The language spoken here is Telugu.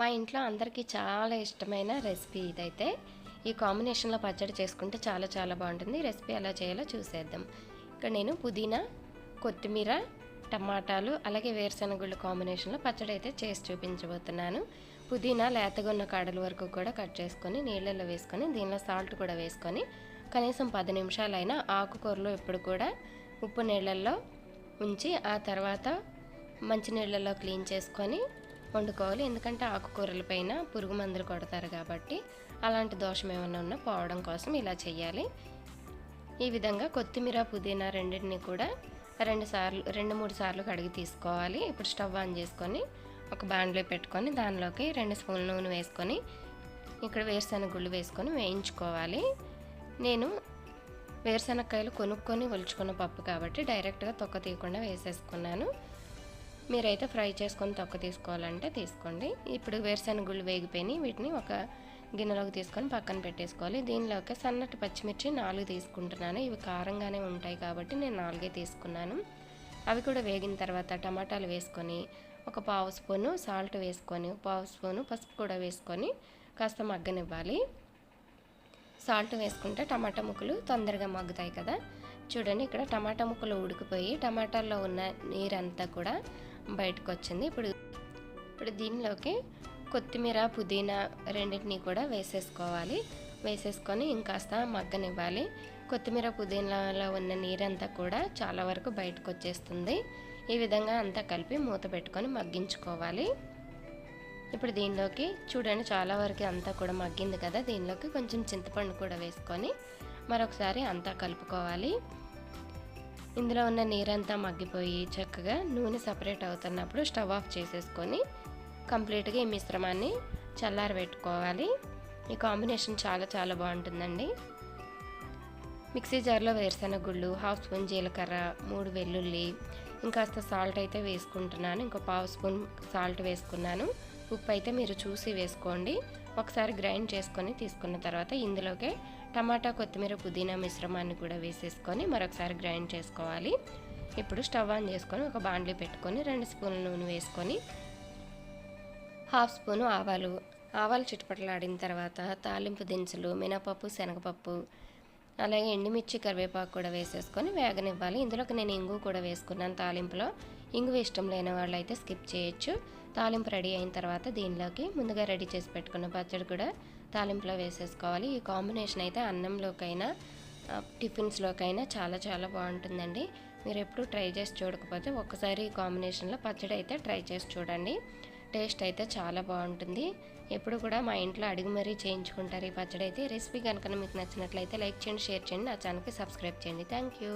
మా ఇంట్లో అందరికీ చాలా ఇష్టమైన రెసిపీ ఇదైతే. ఈ కాంబినేషన్లో పచ్చడి చేసుకుంటే చాలా చాలా బాగుంటుంది. రెసిపీ ఎలా చేయాలో చూసేద్దాం. ఇక్కడ నేను పుదీనా కొత్తిమీర టమాటాలు అలాగే వేరుశనగుళ్ళు కాంబినేషన్లో పచ్చడి అయితే చేసి చూపించబోతున్నాను. పుదీనా లేతగా ఉన్న కాడల వరకు కూడా కట్ చేసుకొని నీళ్ళల్లో వేసుకొని దీనిలో సాల్ట్ కూడా వేసుకొని కనీసం పది నిమిషాలైనా ఆకుకూరలు ఇప్పుడు కూడా ఉప్పు నీళ్ళల్లో ఉంచి ఆ తర్వాత మంచి నీళ్ళల్లో క్లీన్ చేసుకొని వండుకోవాలి ఎందుకంటే ఆకుకూరల పైన పురుగు మందులు కొడతారు కాబట్టి అలాంటి దోషం ఏమైనా ఉన్నా పోవడం కోసం ఇలా చేయాలి ఈ విధంగా కొత్తిమీర పుదీనా రెండింటిని కూడా రెండు సార్లు రెండు మూడు సార్లు కడిగి తీసుకోవాలి. ఇప్పుడు స్టవ్ ఆన్ చేసుకొని ఒక బాండ్లో పెట్టుకొని దానిలోకి రెండు స్పూన్ల నూనె వేసుకొని ఇక్కడ వేరుశనగ గుళ్ళు వేసుకొని వేయించుకోవాలి. నేను వేరుశనగకాయలు కొనుక్కొని ఒలుచుకున్న పప్పు కాబట్టి డైరెక్ట్గా తొక్క తీయకుండా వేసేసుకున్నాను. మీరైతే ఫ్రై చేసుకొని తొక్క తీసుకోవాలంటే తీసుకోండి. ఇప్పుడు వేరుశనగుళ్ళు వేగిపోయి వీటిని ఒక గిన్నెలోకి తీసుకొని పక్కన పెట్టేసుకోవాలి. దీనిలోకి సన్నటి పచ్చిమిర్చి నాలుగు తీసుకుంటున్నాను. ఇవి కారంగానే ఉంటాయి కాబట్టి నేను నాలుగే తీసుకున్నాను. అవి కూడా వేగిన తర్వాత టమాటాలు వేసుకొని ఒక పావు స్పూను సాల్ట్ వేసుకొని పావు స్పూను పసుపు కూడా వేసుకొని కాస్త మగ్గనివ్వాలి. సాల్ట్ వేసుకుంటే టమాటా ముక్కలు తొందరగా మగ్గుతాయి కదా. చూడండి ఇక్కడ టమాటా ముక్కలు ఉడికిపోయి టమాటాల్లో ఉన్న నీరంతా కూడా బయటకు వచ్చింది ఇప్పుడు ఇప్పుడు దీనిలోకి కొత్తిమీర పుదీనా రెండింటిని కూడా వేసేసుకోవాలి. వేసేసుకొని ఇంకాస్త మగ్గనివ్వాలి. కొత్తిమీర పుదీనాలో ఉన్న నీరంతా కూడా చాలా వరకు బయటకు వచ్చేస్తుంది ఈ విధంగా అంతా కలిపి మూత పెట్టుకొని మగ్గించుకోవాలి. ఇప్పుడు దీనిలోకి చూడండి చాలా వరకు అంతా కూడా మగ్గింది కదా. దీనిలోకి కొంచెం చింతపండు కూడా వేసుకొని మరొకసారి అంతా కలుపుకోవాలి. ఇందులో ఉన్న నీరంతా మగ్గిపోయి చక్కగా నూనె సపరేట్ అవుతున్నప్పుడు స్టవ్ ఆఫ్ చేసేసుకొని కంప్లీట్గా ఈ మిశ్రమాన్ని చల్లారబెట్టుకోవాలి ఈ కాంబినేషన్ చాలా చాలా బాగుంటుందండి. మిక్సీ జార్లో వేరుశనగ గుళ్ళు హాఫ్ స్పూన్ జీలకర్ర మూడు వెల్లుల్లి ఇంకాస్త సాల్ట్ అయితే వేసుకుంటున్నాను. ఇంకో పావు స్పూన్ సాల్ట్ వేసుకున్నాను. ఉప్పు అయితే మీరు చూసి వేసుకోండి. ఒకసారి గ్రైండ్ చేసుకొని తీసుకున్న తర్వాత ఇందులోకే టమాటా కొత్తిమీర పుదీనా మిశ్రమాన్ని కూడా వేసేసుకొని మరొకసారి గ్రైండ్ చేసుకోవాలి. ఇప్పుడు స్టవ్ ఆన్ చేసుకొని ఒక బాండ్లీ పెట్టుకొని రెండు స్పూన్ల నూనె వేసుకొని హాఫ్ స్పూను ఆవాలు ఆవాలు చిటపటలాడిన తర్వాత తాలింపు దినుసులు మినపప్పు శనగపప్పు అలాగే ఎండుమిర్చి కరివేపాకు కూడా వేసేసుకొని వేగనివ్వాలి. ఇందులోకి నేను ఇంగు కూడా వేసుకున్నాను తాలింపులో. ఇంగు ఇష్టం లేని వాళ్ళు అయితే స్కిప్ చేయొచ్చు. తాలింపు రెడీ అయిన తర్వాత దీనిలోకి ముందుగా రెడీ చేసి పెట్టుకున్న పచ్చడి కూడా తాలింపులో వేసేసుకోవాలి. ఈ కాంబినేషన్ అయితే అన్నంలోకైనా టిఫిన్స్లోకైనా చాలా చాలా బాగుంటుందండి. మీరు ఎప్పుడు ట్రై చేసి చూడకపోతే ఒక్కసారి ఈ కాంబినేషన్లో పచ్చడి అయితే ట్రై చేసి చూడండి. టేస్ట్ అయితే చాలా బాగుంటుంది. ఎప్పుడు కూడా మా ఇంట్లో అడిగి మరీ చేయించుకుంటారు ఈ పచ్చడి అయితే. రెసిపీ కనుక మీకు నచ్చినట్లయితే లైక్ చేయండి షేర్ చేయండి నా ఛానల్కి సబ్స్క్రైబ్ చేయండి. Thank you.